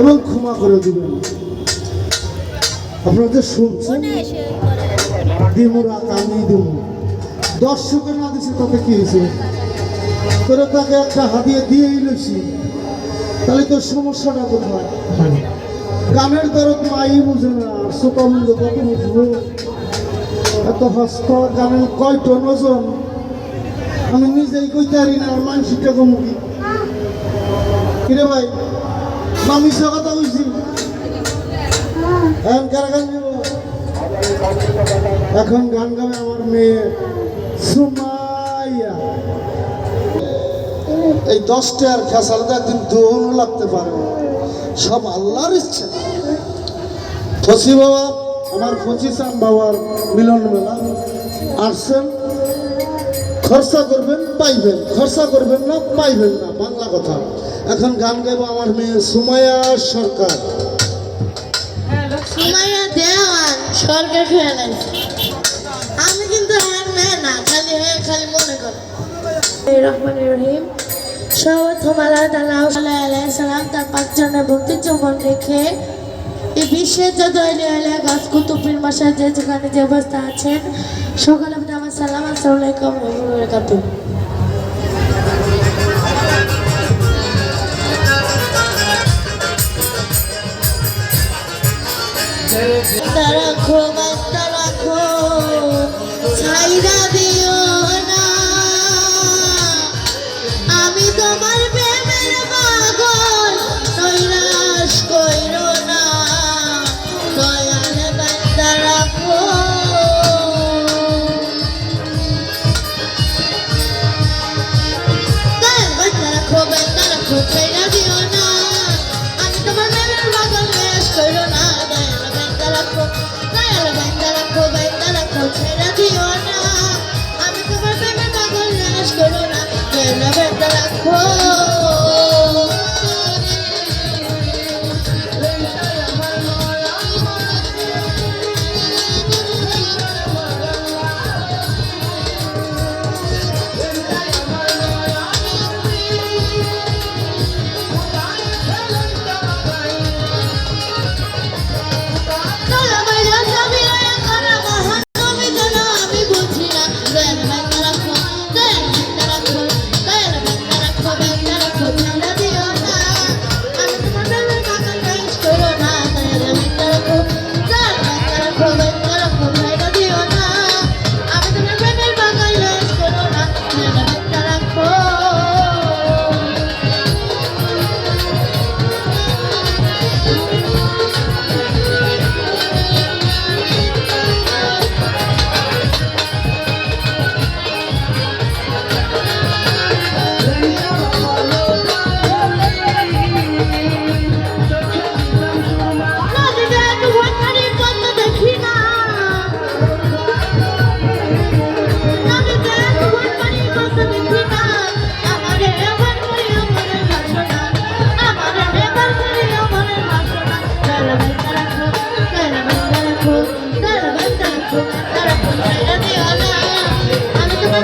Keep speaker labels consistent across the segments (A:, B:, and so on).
A: এবং ক্ষমা করে দিবেন। আপনারা যে শুনছেন দিমুরা কামি দিমু দর্শকের না দিছে তাতে কি হয়েছে? তোরা তাকে একটা হাতিয়ে দিয়েই লইছি। তাহলে তোর সমস্যাটা কোথায়? গানের দরদ মাই বুঝে না আর সুতন্দ কত বুঝব? এত হস্ত গানের কয়টো নজন? আমি নিজেই কইতে পারি না আর মানসিকটা কমুকি কিরে ভাই? সে কথা বুঝছি এখন কারা গান? এখন গান গাবে আমার মেয়ে সুমাইয়া। এই দশটা আর খেসালটা একদিন দোহনও লাগতে পারে সব আল্লাহর ইচ্ছা। ফসি বাবা, আমার ফসিসান বাবার মিলন মেলা। আসছেন, খরচা করবেন, পাইবেন। খরচা করবেন না, পাইবেন না, বাংলা কথা। এখন গান গাইবো আমার মেয়ে সুমাইয়া সরকার।
B: সুমাইয়া দেওয়ান সরকার খেয়ে আমি কিন্তু হ্যাঁ মেয়ে না খালি হ্যাঁ খালি মনে করে। রহমান রহিম। সর্বপ্রথম আল্লাহ তালা আলাইহি সালাম তার পাঁচজনের ভক্তি চুম্বন রেখে এই বিশ্বের যত গাছ কুতুবের মাসায় যে যেখানে যে অবস্থা আছেন সকালে আমার সালাম আসসালামু আলাইকুম রহমতুল্লাহি দয়াল বান্দা রাখো বান্দা রাখো ছেড়ে দিও না আমি তোমার প্রেমে পাগল নাশ করো না দয়াল বান্দা রাখো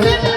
B: Thank you.